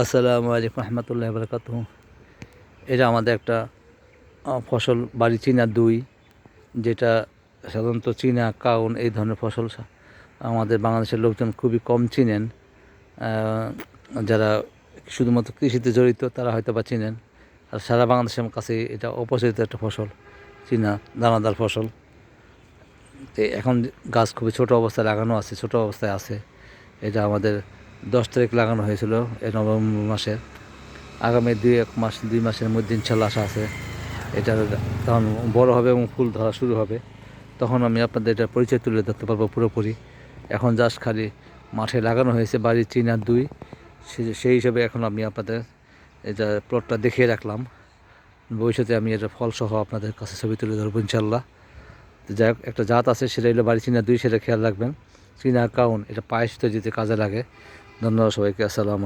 আসসালামু আলাইকুম রহমতুল্লাহ বরকাত এটা আমাদের একটা ফসল, বাড়ি চীনা দুই, যেটা সাধারণত চীনা, কাউন এই ধরনের ফসল আমাদের বাংলাদেশের লোকজন খুবই কম চিনেন। যারা শুধুমাত্র কৃষিতে জড়িত, তারা হয়তো বা চিনেন। আর সারা বাংলাদেশের কাছে এটা অপরিচিত একটা ফসল, চীনা দানাদার ফসল। তো এখন গাছ খুবই ছোট অবস্থায় লাগানো আছে, ছোট অবস্থায় আছে। এটা আমাদের দশ তারিখ লাগানো হয়েছিল এই নভেম্বর মাসে। আগামী দুই এক মাস, দুই মাসের মধ্যে ইনশাল্লাহ আশা আছে। এটা তখন বড় হবে এবং ফুল ধরা শুরু হবে। তখন আমি আপনাদের এটা পরিচয় তুলে ধরতে পারব পুরোপুরি। এখন জাস্ট খালি মাঠে লাগানো হয়েছে বাড়ির চিনার দুই। সেই হিসাবে এখন আমি আপনাদের এটা প্লটটা দেখিয়ে রাখলাম। ভবিষ্যতে আমি এটা ফলসহ আপনাদের কাছে ছবি তুলে ধরবো ইনশাল্লাহ। যাই একটা জাত আছে, সেটা হলো বাড়ি চিনা দুই, সেটা খেয়াল রাখবেন। চিনা কাউন, এটা পায়েস তৈরিতে কাজে লাগে। ধন্যবাদ সবাইকে আসসালাম